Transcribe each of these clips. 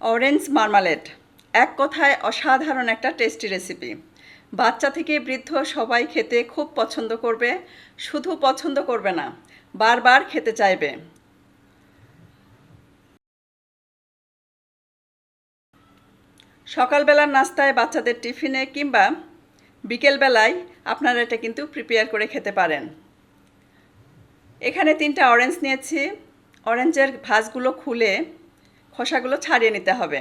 Orange marmalade এক কথায় অসাধারণ একটা টেস্টি রেসিপি। বাচ্চা থেকে বৃদ্ধ সবাই খেতে খুব পছন্দ করবে, শুধু পছন্দ করবে না, বারবার খেতে চাইবে। সকালবেলার নাস্তায় বাচ্চাদের টিফিনে কিংবা বিকেলবেলায় আপনারা এটা কিন্তু প্রিপেয়ার করে খেতে পারেন। এখানে তিনটা অরেঞ্জ নিয়েছি। অরেঞ্জের ভাঁজগুলো খুলে খোসাগুলো ছাড়িয়ে নিতে হবে।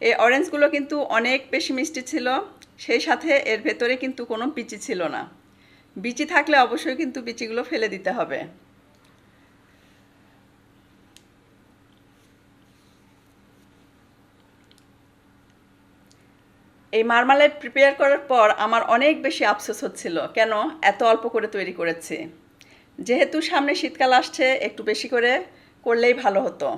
এই অরেঞ্জগুলো কিন্তু অনেক বেশি মিষ্টি ছিল, সেই সাথে এর ভেতরে কিন্তু কোনো বিচি ছিল না। বিচি থাকলে অবশ্যই কিন্তু বিচিগুলো ফেলে দিতে হবে। এই মার্মালেড প্রিপেয়ার করার পর আমার অনেক বেশি আফসোস হচ্ছিল, কেন এত অল্প করে তৈরি করেছি? যেহেতু সামনে শীতকাল আসছে, একটু বেশি করে করলেই ভালো হতো।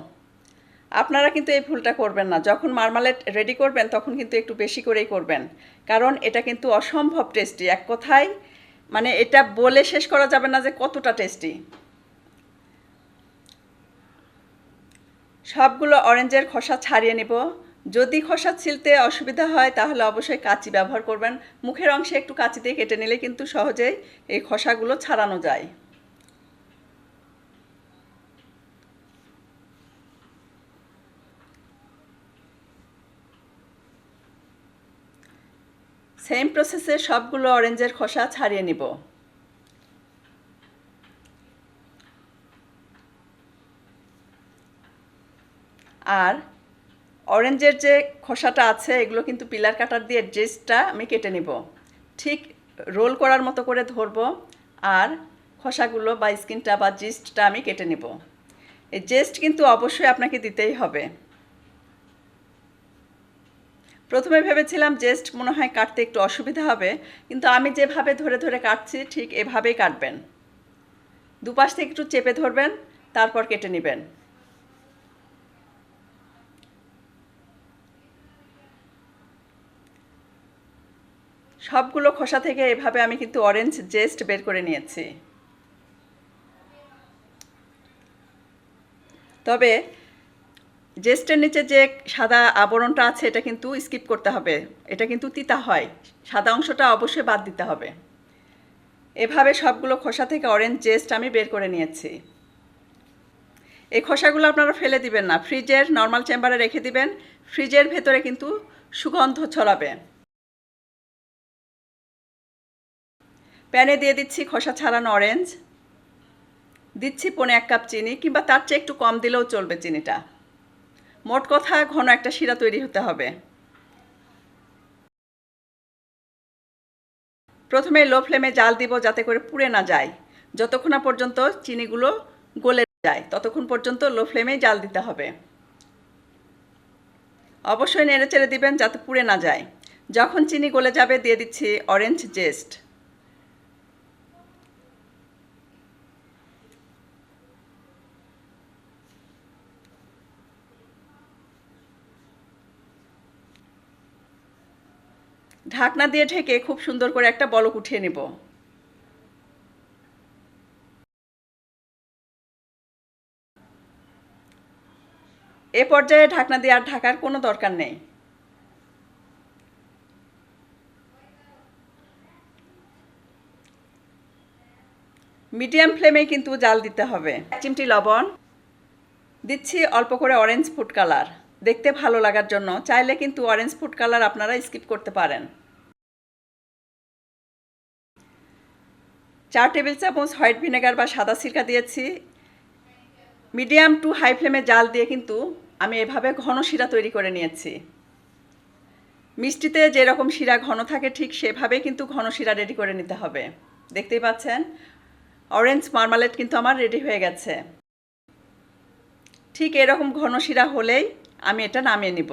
আপনারা কিন্তু এই ভুলটা করবেন না। যখন মার্মালেড রেডি করবেন, তখন কিন্তু একটু বেশি করেই করবেন। কারণ এটা কিন্তু অসম্ভব টেস্টি এক কথায় মানে এটা বলে শেষ করা যাবে না যে কতটা টেস্টি সবগুলো অরেঞ্জের খোসা ছাড়িয়ে নিব। যদি খোসা ছিলতে অসুবিধা হয়, তাহলে অবশ্যই কাঁচি ব্যবহার করবেন। মুখের অংশে একটু কাঁচি দিয়ে কেটে নিলে কিন্তু সহজেই এই খোসাগুলো ছাড়ানো যায়। সেম প্রসেসে সবগুলো অরেঞ্জের খোসা ছাড়িয়ে নিব। আর অরেঞ্জের যে খোসাটা আছে, এগুলো কিন্তু পিলার কাটার দিয়ে ড্রেসটা আমি কেটে নিব। ঠিক রোল করার মতো করে ধরবো আর খোসাগুলো বা স্কিনটা বা জিস্টটা আমি কেটে নেব। এই জেস্ট কিন্তু অবশ্যই আপনাকে দিতেই হবে। প্রথমে ভেবেছিলাম জেস্ট মনে হয় কাটতে একটু অসুবিধা হবে, কিন্তু আমি যেভাবে ধরে ধরে কাটছি ঠিক এভাবেই কাটবেন। দুপাশ থেকে একটু চেপে ধরবেন, তারপর কেটে নেবেন। সবগুলো খোসা থেকে এভাবে আমি কিন্তু অরেঞ্জ জেস্ট বের করে নিয়েছি। তবে জেস্টের নিচে যে সাদা আবরণটা আছে, এটা কিন্তু স্কিপ করতে হবে। এটা কিন্তু তিতা হয়। সাদা অংশটা অবশ্যই বাদ দিতে হবে। এভাবে সবগুলো খোসা থেকে অরেঞ্জ জেস্ট আমি বের করে নিয়েছি। এই খোসাগুলো আপনারা ফেলে দিবেন না। ফ্রিজের নর্মাল চেম্বারে রেখে দিবেন। ফ্রিজের ভেতরে কিন্তু সুগন্ধ ছড়াবে। প্যানে দিয়ে দিচ্ছি খোসা ছাড়ানো অরেঞ্জ দিচ্ছি পনে এক কাপ চিনি কিংবা তার চেয়ে একটু কম দিলেও চলবে চিনিটা। মোট কথা ঘন একটা শিরা তৈরি হতে হবে। প্রথমে লো ফ্লেমে জাল দিব যাতে করে পুড়ে না যায়। যতক্ষণ না পর্যন্ত চিনিগুলো গলে যায়, ততক্ষণ পর্যন্ত লো ফ্লেমেই জাল দিতে হবে। অবশ্যই নেড়ে চেড়ে দিবেন যাতে পুড়ে না যায়। যখন চিনি গলে যাবে, দিয়ে দিচ্ছি অরেঞ্জ জেস্ট ঢাকনা দিয়ে ঢেকে খুব সুন্দর করে একটা বলক উঠিয়ে নেব। এ পর্যায়ে ঢাকনা দিয়ে আর ঢাকার কোনো দরকার নেই। মিডিয়াম ফ্লেমে কিন্তু জাল দিতে হবে। এক চিমটি লবণ, দিচ্ছি অল্প করে অরেঞ্জ ফুড কালার। দেখতে ভালো লাগার জন্য চাইলে কিন্তু অরেঞ্জ ফুড কালার আপনারা স্কিপ করতে পারেন। চার টেবিল চামচ হোয়াইট ভিনেগার বা সাদা সিরকা দিয়েছি। মিডিয়াম টু হাই ফ্লেমে জাল দিয়ে কিন্তু আমি এভাবে ঘন শিরা তৈরি করে নিয়েছি। মিষ্টিতে যেরকম শিরা ঘন থাকে ঠিক সেভাবেই কিন্তু ঘন শিরা রেডি করে নিতে হবে। দেখতেই পাচ্ছেন? অরেঞ্জ মার্মালেট কিন্তু আমার রেডি হয়ে গেছে। ঠিক এরকম ঘন শিরা হলেই আমি এটা নামিয়ে নিব।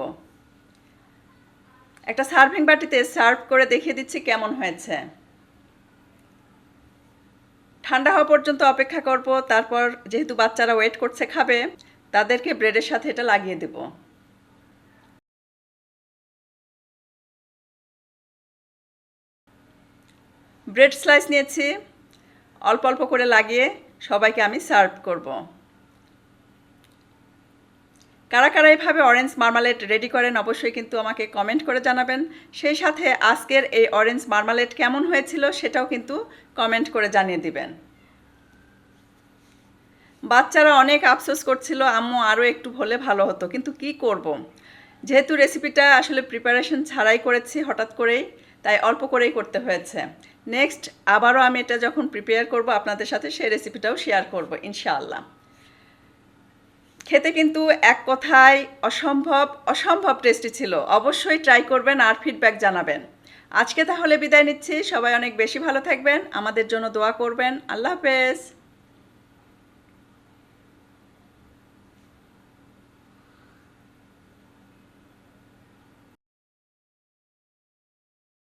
একটা সার্ভিং বাটিতে সার্ভ করে দেখিয়ে দিচ্ছি কেমন হয়েছে। ঠান্ডা হওয়া পর্যন্ত অপেক্ষা করব, তারপর যেহেতু বাচ্চারা ওয়েট করছে খাবে, তাদেরকে ব্রেডের সাথে এটা লাগিয়ে দেব। ব্রেড স্লাইস নিয়েছি, অল্প অল্প করে লাগিয়ে সবাইকে আমি সার্ভ করব। কারা কারা এইভাবে অরেঞ্জ মার্মালেট রেডি করেন অবশ্যই কিন্তু আমাকে কমেন্ট করে জানাবেন। সেই সাথে আজকের এই অরেঞ্জ মার্মালেট কেমন হয়েছিল সেটাও কিন্তু কমেন্ট করে জানিয়ে দিবেন। বাচ্চারা অনেক আফসোস করছিল, আম্মু আরও একটু হলে ভালো হতো, কিন্তু কি করব। যেহেতু রেসিপিটা আসলে প্রিপারেশন ছাড়াই করেছি হঠাৎ করেই, তাই অল্প করেই করতে হয়েছে। নেক্সট আবারও আমি এটা যখন প্রিপেয়ার করব, আপনাদের সাথে সেই রেসিপিটাও শেয়ার করব, ইনশাআল্লাহ। খেতে কিন্তু এক কথায় অসম্ভব অসম্ভব টেস্টি ছিল। অবশ্যই ট্রাই করবেন আর ফিডব্যাক জানাবেন। আজকে তাহলে বিদায় নিচ্ছি। সবাই অনেক বেশি ভালো থাকবেন। আমাদের জন্য দোয়া করবেন। আল্লাহ হাফেজ।